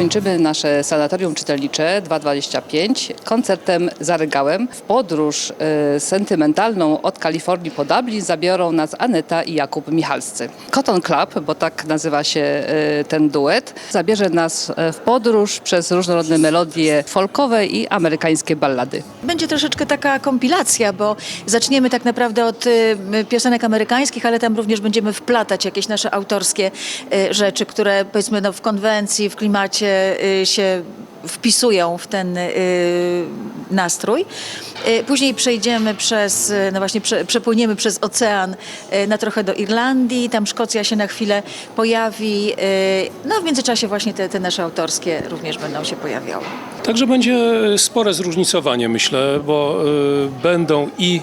Kończymy nasze sanatorium czytelnicze 225 koncertem za regałem. W podróż e, sentymentalną od Kalifornii po Dublin zabiorą nas Aneta i Jakub Michalscy. Cotton Club, bo tak nazywa się e, ten duet, zabierze nas e, w podróż przez różnorodne melodie folkowe i amerykańskie ballady. Będzie troszeczkę taka kompilacja, bo zaczniemy tak naprawdę od y, piosenek amerykańskich, ale tam również będziemy wplatać jakieś nasze autorskie y, rzeczy, które powiedzmy no, w konwencji, w klimacie y, się wpisują w ten y, nastrój. Y, Później przejdziemy przez, y, no właśnie prze, przepłyniemy przez ocean y, na trochę do Irlandii, tam Szkocja się na chwilę pojawi. No w międzyczasie właśnie te, te nasze autorskie również będą się pojawiały. Także będzie spore zróżnicowanie, myślę, bo będą i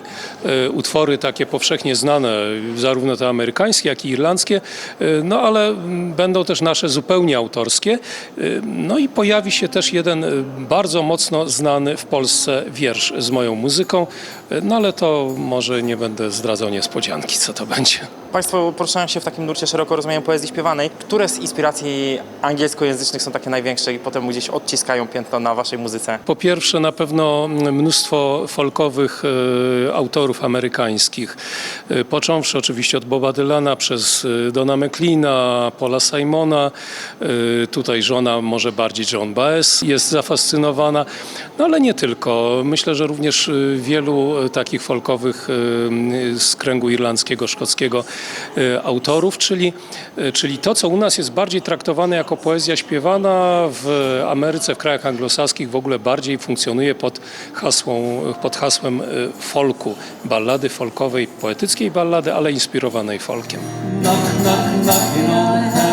utwory takie powszechnie znane, zarówno te amerykańskie, jak i irlandzkie, no ale będą też nasze zupełnie autorskie. No i pojawi się też jeden bardzo mocno znany w Polsce wiersz z moją muzyką, no ale to może nie będę zdradzał niespodzianki, co to będzie. Państwo poruszają się w takim nurcie szeroko rozumianej poezji śpiewanej. Które z inspiracji angielskojęzycznych są takie największe i potem gdzieś odciskają piętno na waszej muzyce? Po pierwsze, na pewno mnóstwo folkowych e, autorów amerykańskich, e, począwszy oczywiście od Boba Dylana przez e, Dona McLeana, Paula Simona, e, tutaj żona może bardziej John Baez jest zafascynowana, no ale nie tylko. Myślę, że również e, wielu e, takich folkowych e, z kręgu irlandzkiego, szkockiego autorów, czyli, czyli to, co u nas jest bardziej traktowane jako poezja śpiewana, w Ameryce, w krajach anglosaskich w ogóle bardziej funkcjonuje pod, hasłą, pod hasłem folku, ballady folkowej, poetyckiej ballady, ale inspirowanej folkiem. Knock, knock, knocking on heaven's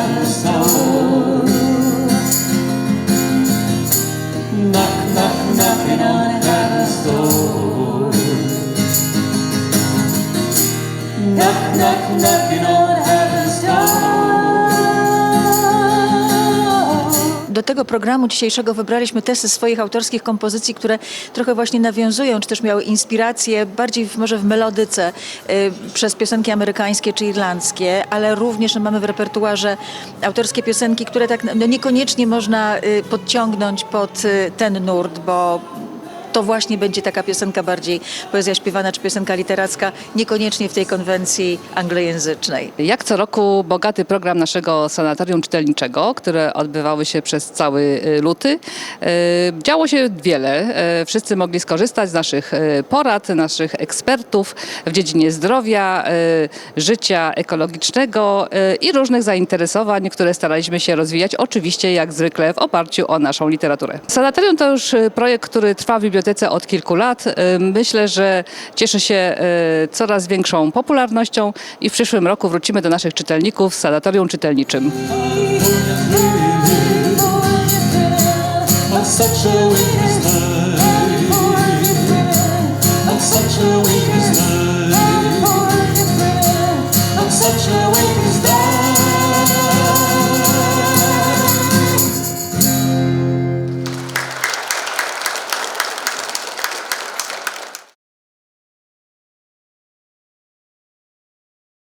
Knock, knock, knocking on heaven's door. Knock, knock, knocking on heaven's door. Tego programu dzisiejszego wybraliśmy te ze swoich autorskich kompozycji, które trochę właśnie nawiązują, czy też miały inspirację bardziej w, może w melodyce y, przez piosenki amerykańskie czy irlandzkie, ale również no, mamy w repertuarze autorskie piosenki, które tak no, niekoniecznie można y, podciągnąć pod y, ten nurt, bo to właśnie będzie taka piosenka bardziej poezja śpiewana czy piosenka literacka, niekoniecznie w tej konwencji anglojęzycznej. Jak co roku bogaty program naszego sanatorium czytelniczego, które odbywały się przez cały y, luty. Y, Działo się wiele. Y, Wszyscy mogli skorzystać z naszych porad, naszych ekspertów w dziedzinie zdrowia, życia ekologicznego i różnych zainteresowań, które staraliśmy się rozwijać, oczywiście jak zwykle w oparciu o naszą literaturę. Sanatorium to już projekt, który trwa w bibliotece od kilku lat. Y, Myślę, że cieszy się y, coraz większą popularnością i w przyszłym roku wrócimy do naszych czytelników z sanatorium czytelniczym. such